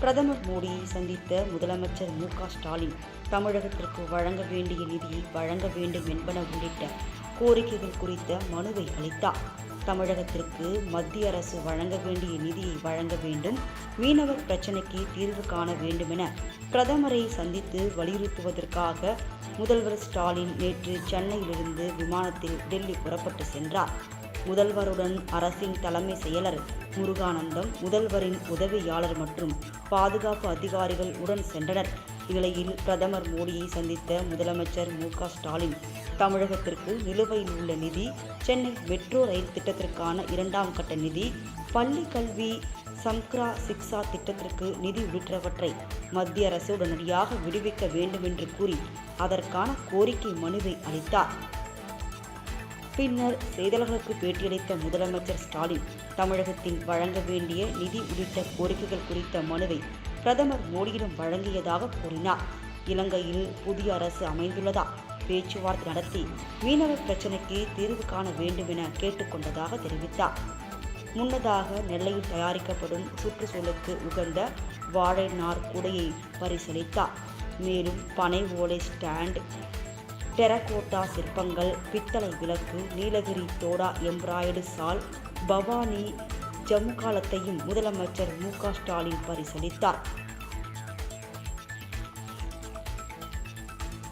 பிரதமர் மோடியை சந்தித்த முதலமைச்சர் மு ஸ்டாலின் தமிழகத்திற்கு வழங்க வேண்டிய நிதியை வழங்க வேண்டும் என்பன உள்ளிட்ட கோரிக்கைகள் குறித்த மனுவை அளித்தார். தமிழகத்திற்கு மத்திய அரசு வழங்க வேண்டிய நிதியை வழங்க வேண்டும் மீனவர் பிரச்சினைக்கு தீர்வு காண வேண்டுமென பிரதமரை சந்தித்து வலியுறுத்துவதற்காக முதல்வர் ஸ்டாலின் நேற்று சென்னையிலிருந்து விமானத்தில் டெல்லி புறப்பட்டு சென்றார். முதல்வருடன் அரசின் தலைமை செயலர் முருகானந்தம் முதல்வரின் உதவியாளர் மற்றும் பாதுகாப்பு அதிகாரிகள் உடன் சென்றனர். இந்நிலையில் பிரதமர் மோடியை சந்தித்த முதலமைச்சர் மு க ஸ்டாலின் தமிழகத்திற்கு நிலுவையில் உள்ள நிதி சென்னை மெட்ரோ ரயில் திட்டத்திற்கான இரண்டாம் கட்ட நிதி பள்ளி கல்வி சம்க்ரா சிக்ஸா திட்டத்திற்கு நிதி உள்ளிட்டவற்றை மத்திய அரசு உடனடியாக விடுவிக்க வேண்டும் என்று கூறி அதற்கான கோரிக்கை மனுவை அளித்தார். பின்னர் செய்தியாளர்களுக்கு பேட்டியளித்த முதலமைச்சர் ஸ்டாலின் தமிழகத்தில் வழங்க வேண்டிய நிதி உள்ளிட்ட கோரிக்கைகள் குறித்த மனுவை பிரதமர் மோடியிடம் வழங்கியதாக கூறினார். இலங்கையில் புதிய அரசு அமைந்துள்ளதா? பேச்சுவார்த்தை நடத்தி மீனவர் பிரச்சினைக்கு தீர்வு காண வேண்டும் என கேட்டுக்கொண்டதாக தெரிவித்தார். முன்னதாக நெல்லையில் தயாரிக்கப்படும் சுற்றுச்சூழலுக்கு உகந்த வாழை நார் கூடையை பரிசீலித்தார் மேலும் பனை ஓலை ஸ்டாண்ட் டெரகோட்டா சிற்பங்கள் பித்தளை விளக்கு நீலகிரி தோடா எம்ப்ராய்டு சால் பவானி ஜமுகாலத்தையும் முதலமைச்சர் மு க ஸ்டாலின் பரிசீலித்தார்